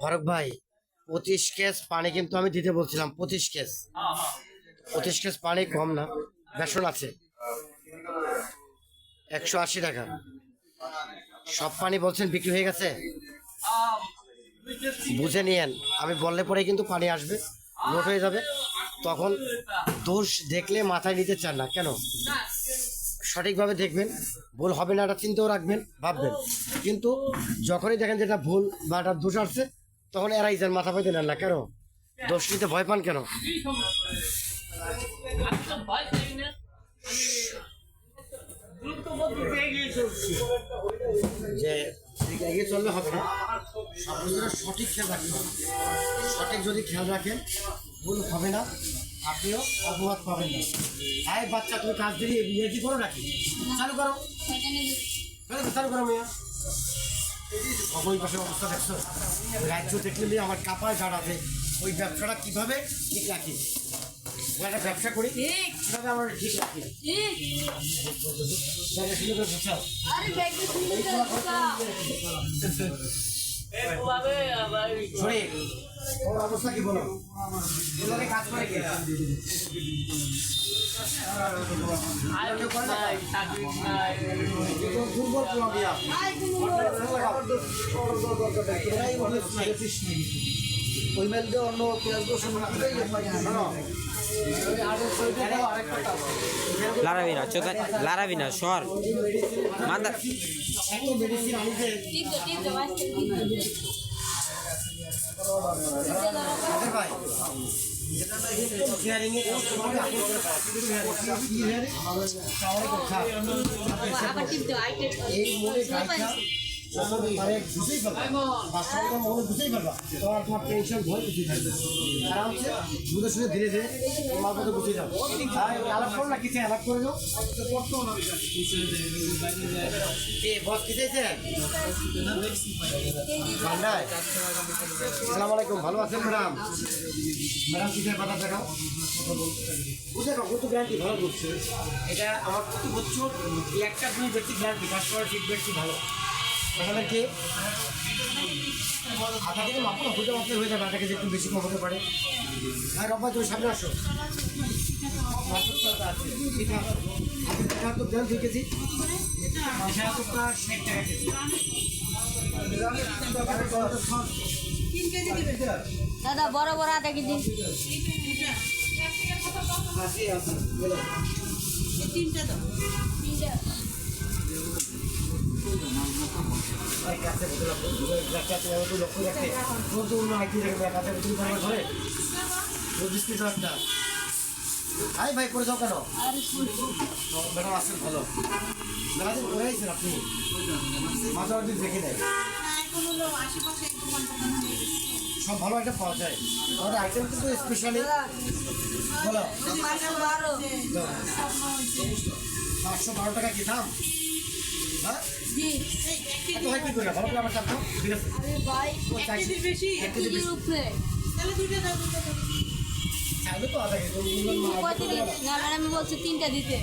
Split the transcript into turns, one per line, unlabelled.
ফারুক ভাই, পঁচিশ কেস পানি কিন্তু আমি দিতে বলছিলাম, পঁচিশ কেস। পঁচিশ কেস পানি কম না, বেসন আছে। একশো আশি টাকা। সব পানি বলছেন বিক্রি হয়ে গেছে? বুঝে নিয়েন, আমি বললে পরে কিন্তু পানি আসবে লোড হয়ে যাবে। তখন দোষ দেখলে মাথায় নিতে চান না, কেন? সঠিকভাবে দেখবেন, ভুল হবে না এটা চিন্তাও রাখবেন, ভাববেন। কিন্তু যখনই দেখেন যে এটা ভুল বা একটা দোষ আসছে তখন এরাই যান মাথা পাইতে না কেন? দোষ নিতে ভয় পান কেন? যে এগিয়ে চললে হবে না। কিছুটা সঠিক খেয়াল রাখতে হবে। সঠিক যদি খেয়াল রাখেন ভুল হবে না। আপনিও অপবাদ পাবেন না। হ্যাঁ বাচ্চা তুমি কাজ দিলে বিয়ে কি করো নাকি? করো। চালু করো, চালু করো মেয়া। ওই অবস্থা দেখছ? রাজ্য দেখলে আমার কাপায় দাঁড়াবে। ওই ব্যবসাটা কীভাবে ঠিক রাখি? একটা ব্যবসা করি। কীভাবে আমার ঠিক রাখি? বোঝাও। ওর অবস্থা কি বলো।
ওই মেল দিয়ে অন্য পেঁয়াজ রসুন
লারাবি না চোখে লারাবি না সর। মান্দা
আবার টিপ দে আই
এই গাইটা না কিছু আলাইকুম ভালো আছেন ম্যাডাম ম্যাডাম কিসের কথা দেখাও বুঝে রাখো কত গ্যারান্টি ভালো করছে এটা আমার কত বছর একটা দুই ব্যক্তি গ্যারান্টি কাস্টমার ফিডব্যাক কি ভালো? ম্যাডামের কি? আধা থেকে মাপো না বুঝে মাপলে হয়ে যাবে আধা কেজি একটু বেশি কম হতে পারে। আর রব্বা তুমি সামনে আসো। তো দেন দুই কেজি ষাট টাকা কেজি
দাদা বড় বড় আদা কেজি তিনটা দাও। তিনটা।
আই ভাই করে যাও কেন? ম্যাডাম আসেন ভালো। ম্যাডাম করে আইছেন আপনি? মাঝে মাঝে দেখে দেয় সব ভালো একটা পাওয়া যায়। আমাদের আইটেম কিন্তু স্পেশালি বলো।
পাঁচশো বারো
টাকা কি দাম? হ্যাঁ?
জি
এত হয় কি করে ভালো করে আমার চাপ ঠিক আছে
আরে ভাই
ও চাইছি এক কেজি
কেজির
বেশি
উপরে
চাইলে তো আধা কেজি
না ম্যাডাম বলছে তিনটা দিতে।